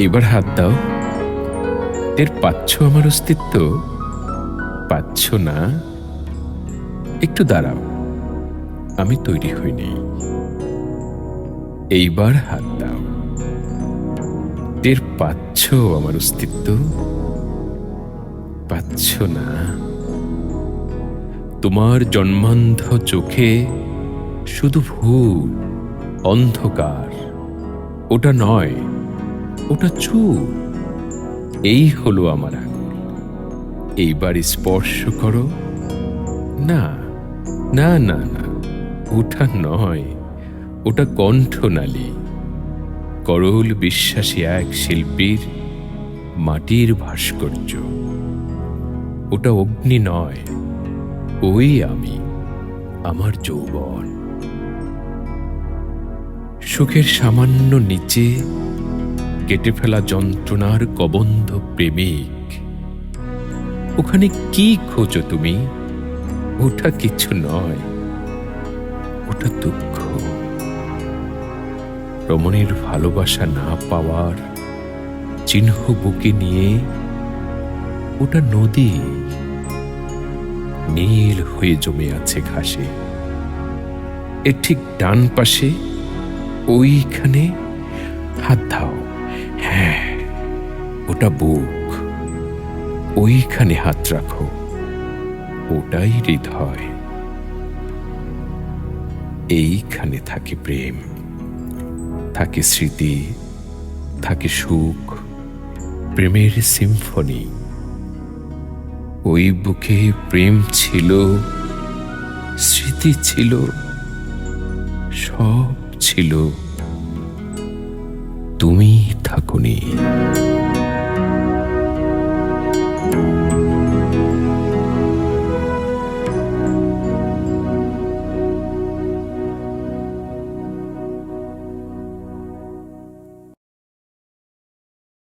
এবার হাত দাও। টের পাচ্ছ আমার অস্তিত্ব? পাচ্ছ না? একটু দাঁড়াও। আমি তৈরি হইনি। এইবার হাত দাও। টের পাচ্ছ আমার অস্তিত্ব? পাচ্ছ না? তোমার জন্মান্ধ চোখে শুধু ভুল অন্ধকার। ওটা নয় ওটা চুপ এই হলো আমার আঙুল। এইবার স্পর্শ করো। না না না না, ওটা নয়, ওটা কণ্ঠনালী। করল বিশ্বাসী এক শিল্পীর মাটির ভাস্কর্য। ওটা অগ্নি নয়, ওই আমি, আমার যৌবন। সুখের সামান্য নিচে কেটে ফেলা যন্ত্রণার কবন্ধ প্রেমিক। ওখানে কি খোঁজো তুমি? ওটা কিছু নয়। ওটা দুঃখ। রমণীর ভালোবাসা না পাওয়ার চিহ্ন বুকে নিয়ে ওটা নদী। নীল হয়ে জমে আছে ঘাসে। এর ঠিক ডান পাশে ওইখানে হাত দাও। ওটা বুক। ওইখানে হাত রাখো। ওটাই হৃদয়। এইখানে থাকে প্রেম। থাকে স্মৃতি, থাকে সুখ। প্রেমের সিম্ফনি। ওই বুকে প্রেম ছিল, স্মৃতি ছিল, সব ছিল। তুমি থাকুনি।